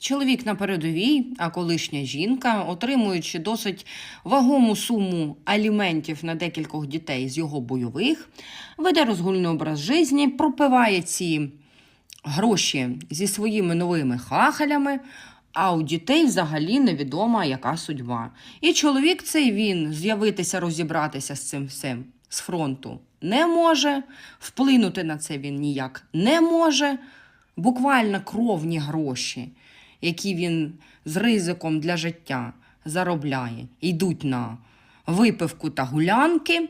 Чоловік на передовій, а колишня жінка, отримуючи досить вагому суму аліментів на декількох дітей з його бойових, веде розгульний образ житті, пропиває ці гроші зі своїми новими хахалями, а у дітей взагалі невідома яка судьба. І чоловік цей він з'явитися, розібратися з цим всім з фронту не може, вплинути на це він ніяк не може. Буквально кровні гроші, які він з ризиком для життя заробляє, йдуть на випивку та гулянки.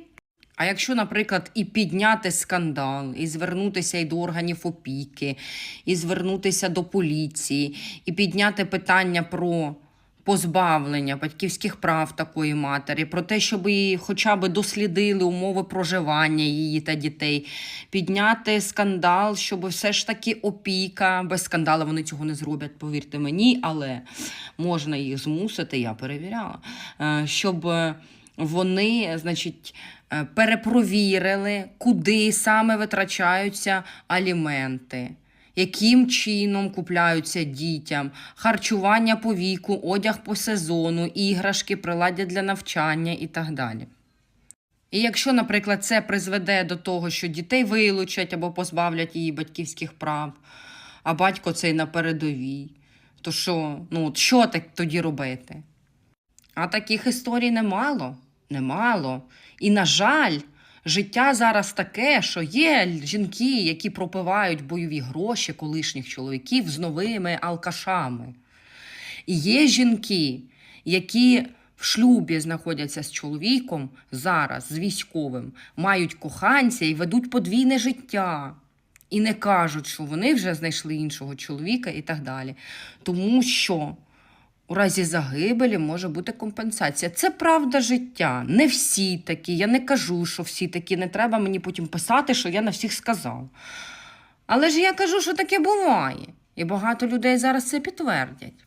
А якщо, наприклад, і підняти скандал, і звернутися і до органів опіки, і звернутися до поліції, і підняти питання про позбавлення батьківських прав такої матері, про те, щоб її хоча б дослідили умови проживання її та дітей, підняти скандал, щоб все ж таки опіка, без скандалу вони цього не зроблять, повірте мені, але можна їх змусити, я перевіряла, е, щоб вони, значить, е, перепровірили, куди саме витрачаються аліменти. Яким чином купляються дітям, харчування по віку, одяг по сезону, іграшки, приладдя для навчання і так далі. І якщо, наприклад, це призведе до того, що дітей вилучать або позбавлять її батьківських прав, а батько цей на передовій, то що, ну, от що так тоді робити? А таких історій немало, немало. І, на жаль, життя зараз таке, що є жінки, які пропивають бойові гроші колишніх чоловіків з новими алкашами. І є жінки, які в шлюбі знаходяться з чоловіком зараз, з військовим, мають коханця і ведуть подвійне життя. І не кажуть, що вони вже знайшли іншого чоловіка і так далі. Тому що у разі загибелі може бути компенсація. Це правда життя. Не всі такі. Я не кажу, що всі такі. Не треба мені потім писати, що я на всіх сказав. Але ж я кажу, що таке буває. І багато людей зараз це підтвердять.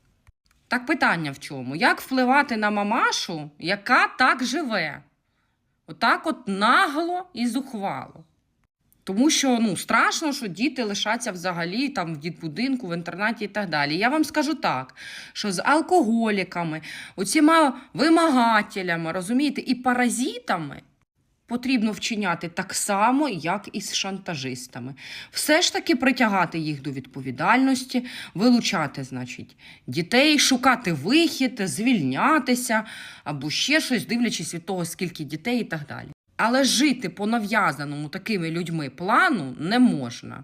Так питання в чому? Як впливати на мамашу, яка так живе? Отак от нагло і зухвало. Тому що ну, страшно, що діти лишаться взагалі там в дітбудинку, в інтернаті і так далі. Я вам скажу так, що з алкоголіками, оціма вимагателями, розумієте, і паразитами потрібно вчиняти так само, як і з шантажистами. Все ж таки притягати їх до відповідальності, вилучати, значить, дітей, шукати вихід, звільнятися або ще щось, дивлячись від того, скільки дітей і так далі. Але жити по нав'язаному такими людьми плану не можна.